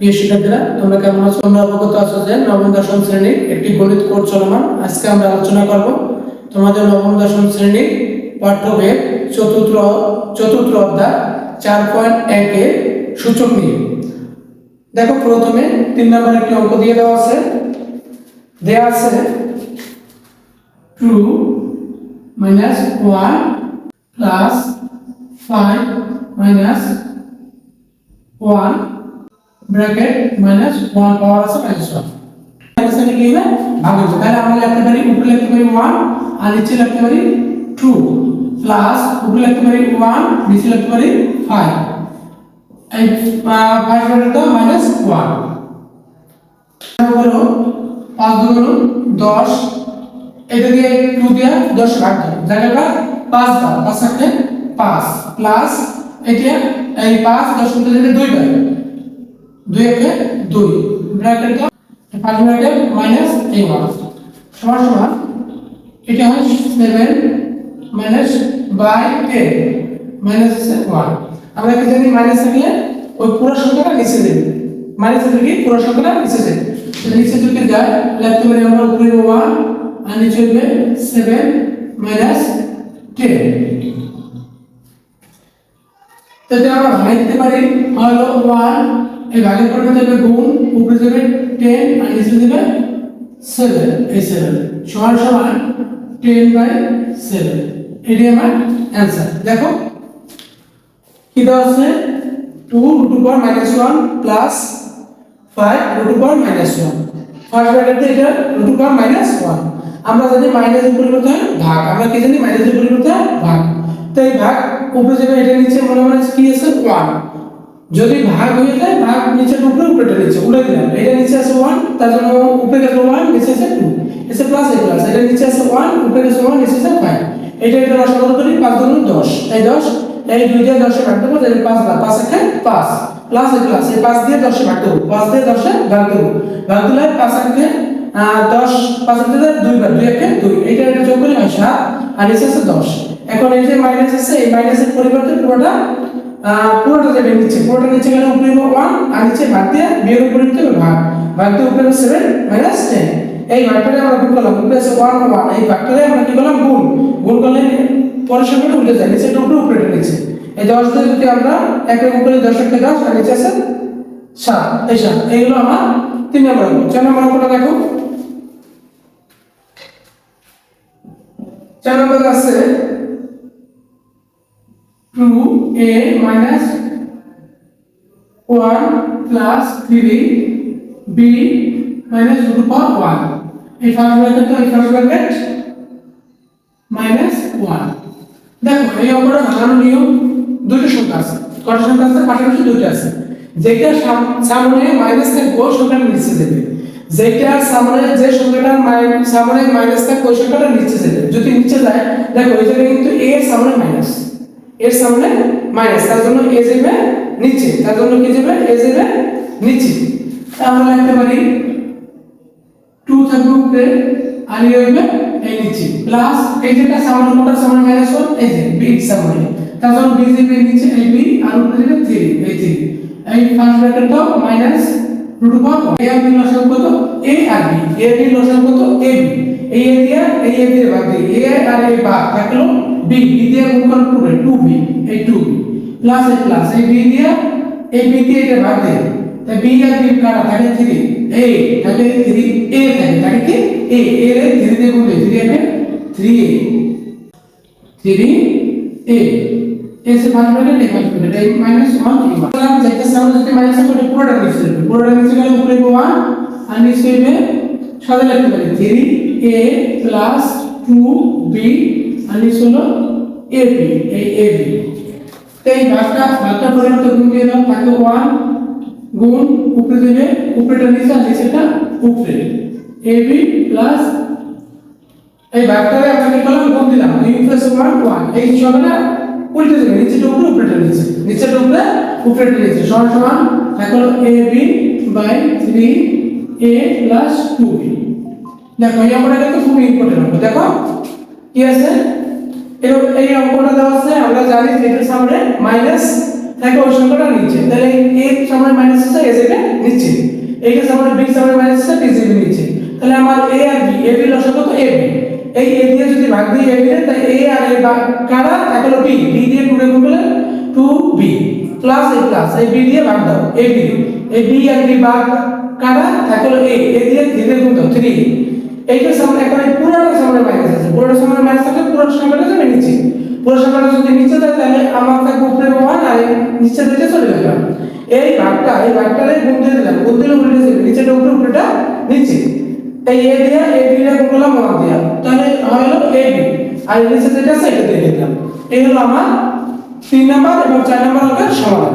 প্রিয় শিক্ষার্থীরা, তোমরা কেমন আছো? তোমরা অবগত আছো যে নবম, দশম শ্রেণির একটি গণিত কোর্স চলমান। আজকে আমরা আলোচনা করব তোমাদের নবম, দশম শ্রেণির পাঠ্যভেদ চতুর্থ চতুর্থ অধ্যায়, চার পয়েন্ট একের সূচক নিয়ে। দেখো, প্রথমে তিন নম্বর একটি অঙ্ক দিয়ে দেওয়া আছে। দেওয়া আছে two minus one plus five minus one bracket minus one power আছে মাইনাস ওয়ান মাইনাস থেকে কি হবে? ভাগ হবে তাহলে আমরা লিখতে পারি, উপরে লিখতে পারি ওয়ান আর নিচে লিখতে পারি টু প্লাস উপরে লিখতে পারি ওয়ান নিচে লিখতে পারি ফাইভ এই ফাইভ ব্র্যাকেটটা মাইনাস ওয়ান হলো পাঁচ দুগুণ দশ। এটা দিয়ে টু দিয়ে দশ ভাগ দাও জায়গাটা পাঁচ দাও পাঁচ সাথে পাঁচ। প্লাস এটা এই পাঁচ, দশ দুই পাই দুই একে দুই। ব্র্যাকেট দাও। মাইনাস এই ওয়ান এটা হয় seven minus by ten minus one আমরা কি জানি থাকলে ওই পুরো সংখ্যাটা নিচে দেবে মাইনাস থাকলে কি পুরো সংখ্যাটা নিচে দেবে নিচে যদি যায় লিখতে পারি আমরা উপরে ওয়ান আর নিচে হবে সেভেন মাইনাস টেন তো এটা আমরা ভাগ দিতে পারি, হলো ওয়ান এই ভাগের পরে যাবে গুণ, উপরে যাবে টেন আর নিচে যাবে সেভেন এই সেভেন সমান সমান টেন বাই সেভেন এটি আমার অ্যান্সার দেখো, কি দেওয়া আছে? টু রুট উপর minus one plus five root উপর মাইনাস ওয়ান ফার্স্ট ব্র্যাকেটে এটা রুট উপর মাইনাস ওয়ান আমরা জানি মাইনাসের পরিবর্তে ভাগ। আমরা কি জানি? মাইনাসের পরিবর্তে ভাগ। তো এই ভাগ উপরে যাবে, এটা নিচে মনে মনে কি আছে? ওয়ান যদি ভাগ হয়ে যায় ভাগ নিচে উপরে উপরে নিচে উড়ে দিলাম। এটা নিচে আছে ওয়ান তার জন্য উপরে গেছে ওয়ান নিচে আছে টু এসে প্লাস এই প্লাস এটা নিচে আছে ওয়ান উপরে গেছে ওয়ান নিচে আছে ফাইভ এটা এটা রসগোল্লা করি? পাঁচ ধরুন দশ। এই দশ এই দুই দিয়ে দশে ভাগ দেবো তাহলে পাঁচ ভাগ পাঁচ একে পাঁচ। প্লাস এই প্লাস এই পাঁচ দিয়ে দশে ভাগ দেবো পাঁচ দিয়ে দশে ভাগ দেবো ভাগ দিলে পাঁচ একে আহ, দশ পাঁচ একে দুই বার দুই একে দুই। এইটা এটা যোগ করি হয় সাত আর নিচে আছে দশ। এখন এই যে মাইনাস আছে এই মাইনাসের পরিবর্তে পুরোটা পুরোটা যাবে নিচে, পুরোটা নিচে উপরে ভাগ দিয়ে বিয়ের উপরে দিতে হবে উপরে সেভেন মাইনাস এই ভাগটারে আমরা গুণ করলাম এই ভাগটারে আমরা কি করলাম? গুণ। গুণ করলে পরের যায় নিচে উপরে উপরে নিচে এই দশ যদি আমরা একের উপরে দশ একটা এই সাত, এইগুলো আমার তিন নম্বর অঙ্ক। চার নম্বর অঙ্কটা দেখো। চার নম্বর আছে A minus one plus three B minus root power one এই ফার্স্ট ব্র্যাকেট তো এই ফার্স্ট ব্র্যাকেট মাইনাস ওয়ান দেখো, এই অঙ্কটা ভাঙানো নিয়ম, দুটো সংখ্যা আছে। কটা সংখ্যা আছে? পাশাপাশি দুটো আছে। যেটা সাম- সামনে মাইনাস থাকবে, ওই সংখ্যাটা নিচে যাবে যেটা সামনে যে সংখ্যাটা সামনে মাইনাস থাকবে, ওই সংখ্যাটা নিচে যাবে যদি নিচে যায়, দেখো এই জায়গায় কিন্তু এর সামনে মাইনাস এর সামনে মাইনাস তার জন্য এ যাবে নিচে, তার জন্য কি যাবে এ যাবে নিচে। তা আমরা লিখতে পারি টু থাকবে উপরে, আর এই হইবে এই নিচে। প্লাস এই যেটা সামনে কোনটা সামনে মাইনাস ওয়ান এই যে বি সামনে। তার জন্য বি যাবে নিচে, এই বি আর উপরে যাবে থ্রি এই থ্রি এই ফার্স্ট ব্র্যাকেটটাও মাইনাস রুট ওভার এ আর বি লসাগু কত? এ আর বি এ বি লসাগু কত? এ বি এই এ দিয়ে, এই এ দিয়ে ভাগ দিই। এ আর এ ভাগ থাকল বি বি দিয়ে গুণ করো টু রে টু বি এই টু প্লাস এই প্লাস এই বি দিয়ে এই বি দিয়ে এটা ভাগ দেয়। তাই বি আর বি কাটা থাকে থ্রি এ তাহলে থ্রি এ থাকে তাকে কি? এ এ রে থ্রি দিয়ে গুণ দেয়। থ্রি একে থ্রি এ থ্রি এ এসে भाग করে नहीं भाग में टाइप माइनस 1 की बात हम जैसे सामने जैसे माइनस को पूरा नीचे लिखते पूरा नीचे গেলে উপরে 1 আর নিচে সাদা লিখতে পারি 3a 2b আনিস হলো এ বি এই এ বি তো এই বাঘটা বাঘটা পরিণত গুণ দিয়ে দাও, তাকে ওয়ান গুণ উপরে দেবে উপরেটা নিচে আর নিচেটা উপরে। এ বি প্লাস এই বাঘটাকে আপনাকে কলাম গুণ দিলাম। দুই প্লাস ওয়ান ওয়ান এই সবটা উল্টে দেবে নিচেটা উপরে, উপরেটা নিচে। নিচেটা উপরে, উপরেটা নিচে। সমান সমান এখন A B by three A plus two B দেখো, এই আমরা কিন্তু খুব ইম্পর্টেন্ট দেখো, কি আছে? এই অঙ্কটা দেওয়া আছে, আমরা জানি যে এটার সামনে মাইনাস থাকে ওই সংখ্যাটা নিচে। তাহলে এর সামনে মাইনাস আছে এ যাবে নিচে। এই কেসে আমার বি সামনে মাইনাস আছে বি জিবি নিচে। তাহলে আমার এ আর বি এ বি লসক তো এ বি এই এ দিয়ে যদি ভাগ দিই এ বি তাহলে এ আর এ ভাগ কারা? এক হলো বি বি দিয়ে টু গুণ করলে two B plus A plus এই বি দিয়ে ভাগ দাও এ বি এই বি আর বি ভাগ কারা? এক হলো এ এ দিয়ে থ্রি দিয়ে গুণ দাও থ্রি এইটার সামনে এখন এই পুরোটা সামনে মাইনাস আছে পুরোটা সামনে মাইনাস থাকলে পুরোটা সংখ্যাটা যাবে নিচে। পুরো সংখ্যাটা যদি নিচে যায় তাহলে আমার থাকবে উপরে ওয়ান আর নিচে দিকে চলে গেলাম এই ভাগটা, এই ভাগটারে গুণ দিয়ে দিলাম, গুণ দিলে উল্টে যাবে নিচেটা উপরে, উপরেটা নিচে। এই এ দিয়া, এ রে গুণ করলাম ওয়ান দিয়া। তাহলে হলো এ বি, আর নিচে যেটা এটা দিয়ে দিলাম। এই হলো আমার তিন নাম্বার এবং চার নাম্বার অঙ্কের সমাধান।